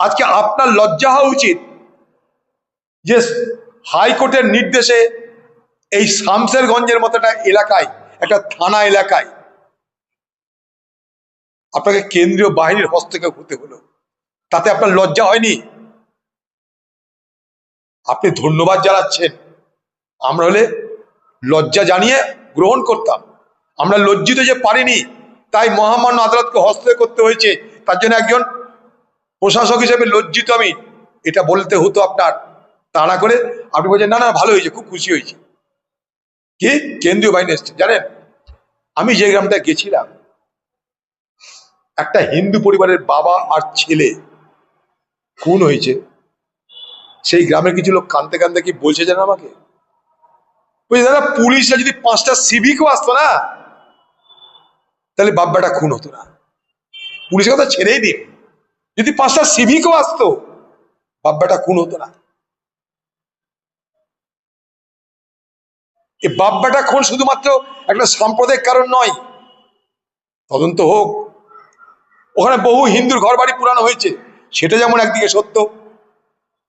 আজকে আপনার লজ্জা হওয়া উচিত যে হাইকোর্টের নির্দেশে এই শামসেরগঞ্জের মতো একটা এলাকায়, একটা থানা এলাকায় আপনাকে কেন্দ্রীয় বাহিনীর হস্তক্ষেপ হতে হলো। তাতে আপনার লজ্জা হয়নি? আপনি ধন্যবাদ জানাচ্ছেন। আমরা হলে লজ্জা জানিয়ে গ্রহণ করতাম। আমরা লজ্জিত যে পারিনি, তাই মহামান্য আদালতকে হস্তক্ষেপ করতে হয়েছে। তার জন্য একজন প্রশাসক হিসেবে লজ্জিত আমি। এটা বলতে হতো আপনার। তা না করে আপনি বলছেন, না না, ভালো হয়েছে, খুব খুশি হয়েছে। কি? কেন্দ্রীয় বাহিনী এসছে, জানেন? আমি যে গ্রামটা গেছিলাম, একটা হিন্দু পরিবারের বাবা আর ছেলে, খুন হয়েছে। সেই গ্রামের কিছু লোক কানতে কানতে কি বলছে জানেন আমাকে? বলছে, দাদা, পুলিশরা যদি পাঁচটা সিভিকও আসতো না, তাহলে বাব্বাটা খুন হতো না। পুলিশের কথা ছেড়েই দিন। যদি পাঁচটা সিভিকও আসতো বাব্বাটা খুন হতো না। এই বাব্বাটা খুন শুধুমাত্র একটা সাম্প্রদায়িক কারণ নয়, তদন্ত হোক। ওখানে বহু হিন্দুর ঘর বাড়ি পুরানো হয়েছে, সেটা যেমন একদিকে সত্য,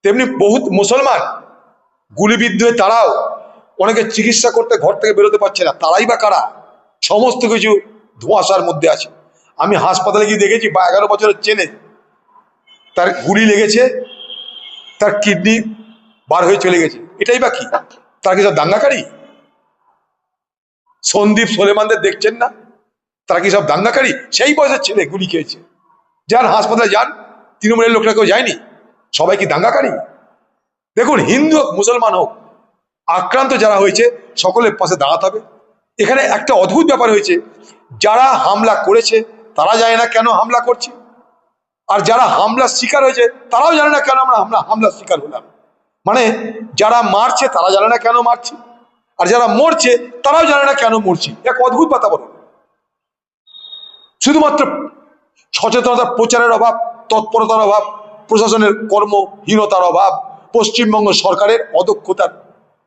তেমনি বহুত মুসলমান গুলিবিদ্ধ হয়ে তারাও অনেকে চিকিৎসা করতে ঘর থেকে বেরোতে পারছে না। তারাই বা কারা? সমস্ত কিছু ধোঁয়াশার মধ্যে আছে। আমি হাসপাতালে গিয়ে দেখেছি, বা এগারো বছরের চেনে তার গুলি লেগেছে, তার কিডনি বার হয়ে চলে গেছে। এটাই বা কি? তার কি সব দাঙ্গাকারী? সন্দীপ সোলেমানদের দেখছেন না? তারা কি সব দাঙ্গাকারী? সেই বয়সের ছেলে গুলি খেয়েছে। যান হাসপাতালে যান, তৃণমূলের লোকরা কেউ যায়নি? সবাই কি দাঙ্গাকারী? দেখুন, হিন্দু হোক, মুসলমান হোক, আক্রান্ত যারা হয়েছে, সকলের পাশে দাঁড়াতে হবে। এখানে একটা অদ্ভুত ব্যাপার হয়েছে, যারা হামলা করেছে, তারা জানে না কেন হামলা করছে? আর যারা হামলার শিকার হয়েছে, তারাও জানে না কেন আমরা হামলা হামলার শিকার হলাম। মানে যারা মারছে, তারা জানে না কেন মারছে। আর যারা মরছে, তারাও জানে না কেন মরছে। এক অদ্ভুত বাতাবরণ। শুধুমাত্র সচেতনতার প্রচারের অভাব, তৎপরতার অভাব, প্রশাসনের কর্মহীনতার অভাব, পশ্চিমবঙ্গ সরকারের অদক্ষতার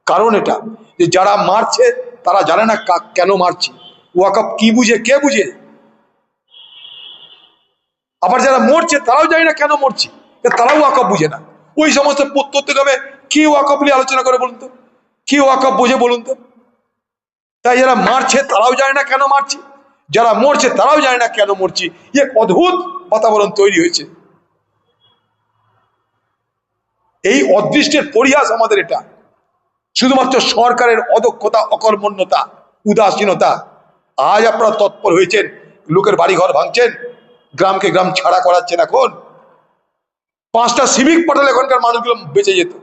কারণ এটা। যে যারা মারছে, তারা জানে না কেন মারছে। ওয়াকআপ কি বুঝে, কে বুঝে? আবার যারা মরছে, তারাও জানে না কেন মরছে। তারাও ওয়াকআপ বুঝে না। ওই সমস্ত প্রত্যেকভাবে কি ওয়াকআপ নিয়ে আলোচনা করে বলুন তো? কি ওয়াকআপ বুঝে বলুন তো? তাই যারা মারছে, তারাও জানে না কেন মারছে। যারা মরছে, তারাও জানে না কেন মরছে। এক অদ্ভুত বাতাবরণ তৈরি হয়েছে। এই অদৃষ্টের পরিহাস আমাদের এটা। শুধুমাত্র সরকারের অদক্ষতা, অকর্মণ্যতা, উদাসীনতা, আজ আপনারা তৎপর হয়েছেন, লোকের বাড়িঘর ভাঙছেন গ্রামকে গ্রাম ছাড়া করাচ্ছেন এখন। পাঁচটা সিভিক পটাল এখনকার মানুষগুলো বেঁচে যেত।